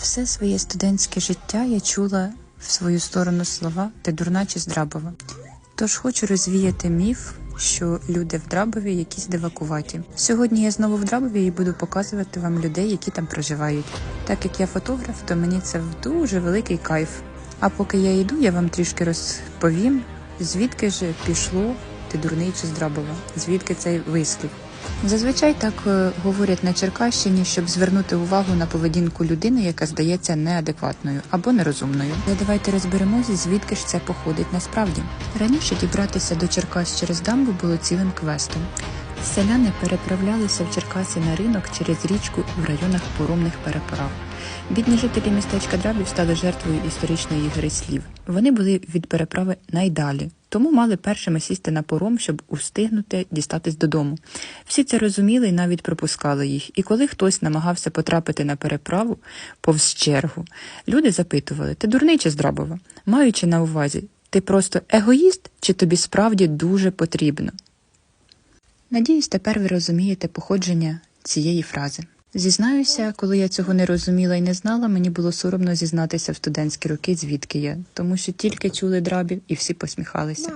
Все своє студентське життя я чула в свою сторону слова ти дурна чи здрабова. Тож хочу розвіяти міф, що люди в Драбові якісь дивакуваті. Сьогодні я знову в Драбові і буду показувати вам людей, які там проживають. Так як я фотограф, то мені це дуже великий кайф. А поки я йду, я вам трішки розповім, звідки ж пішло ти дурний чи здрабова, звідки цей вислів. Зазвичай так е, говорять на Черкащині, щоб звернути увагу на поведінку людини, яка здається неадекватною або нерозумною. Але давайте розберемося, звідки ж це походить насправді. Раніше дібратися до Черкас через дамбу було цілим квестом. Селяни переправлялися в Черкаси на ринок через річку в районах поромних переправ. Бідні жителі містечка Драбів стали жертвою історичної гри слів. Вони були від переправи найдалі, тому мали першими сісти на пором, щоб устигнути дістатись додому. Всі це розуміли і навіть пропускали їх. І коли хтось намагався потрапити на переправу повз чергу, люди запитували: ти дурний чи здрабова? Маючи на увазі, ти просто егоїст, чи тобі справді дуже потрібно? Надіюсь, тепер ви розумієте походження цієї фрази. Зізнаюся, коли я цього не розуміла і не знала, мені було соромно зізнатися в студентські роки, звідки я, тому що тільки чули драбів і всі посміхалися.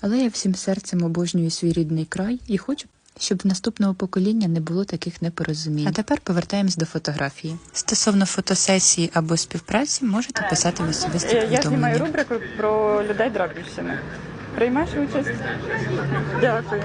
Але я всім серцем обожнюю свій рідний край і хочу, щоб в наступного покоління не було таких непорозумінь. А тепер повертаємось до фотографії. Стосовно фотосесії або співпраці, можете писати в особисті Я знімаю рубрику про людей Драбівщини. Приймеш участь? Дякую.